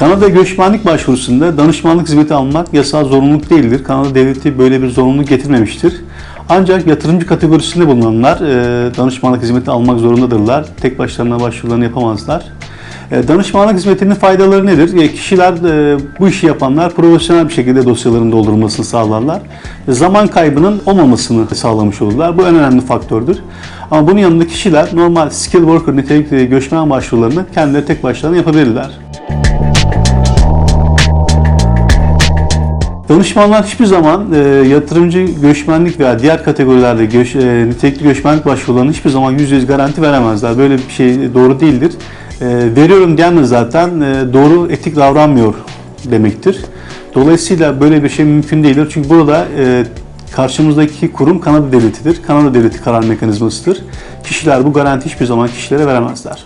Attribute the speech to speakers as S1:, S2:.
S1: Kanada göçmenlik başvurusunda danışmanlık hizmeti almak yasal zorunluluk değildir. Kanada devleti böyle bir zorunluluk getirmemiştir. Ancak yatırımcı kategorisinde bulunanlar e, danışmanlık hizmeti almak zorundadırlar. Tek başlarına başvurularını yapamazlar. E, Danışmanlık hizmetinin faydaları nedir? E, Kişiler, e, bu işi yapanlar profesyonel bir şekilde dosyaların doldurulmasını sağlarlar. E, Zaman kaybının olmamasını sağlamış olurlar. Bu en önemli faktördür. Ama bunun yanında kişiler normal skill worker nitelikli göçmen başvurularını kendileri tek başlarına yapabilirler. Danışmanlar hiçbir zaman e, yatırımcı göçmenlik veya diğer kategorilerde göç, e, nitelikli göçmenlik başvurularına hiçbir zaman %100 garanti veremezler. Böyle bir şey doğru değildir. E, veriyorum diyen de zaten e, doğru etik davranmıyor demektir. Dolayısıyla böyle bir şey mümkün değildir. Çünkü burada e, karşımızdaki kurum Kanada Devleti'dir. Kanada Devleti karar mekanizmasıdır. Kişiler bu garanti hiçbir zaman kişilere veremezler.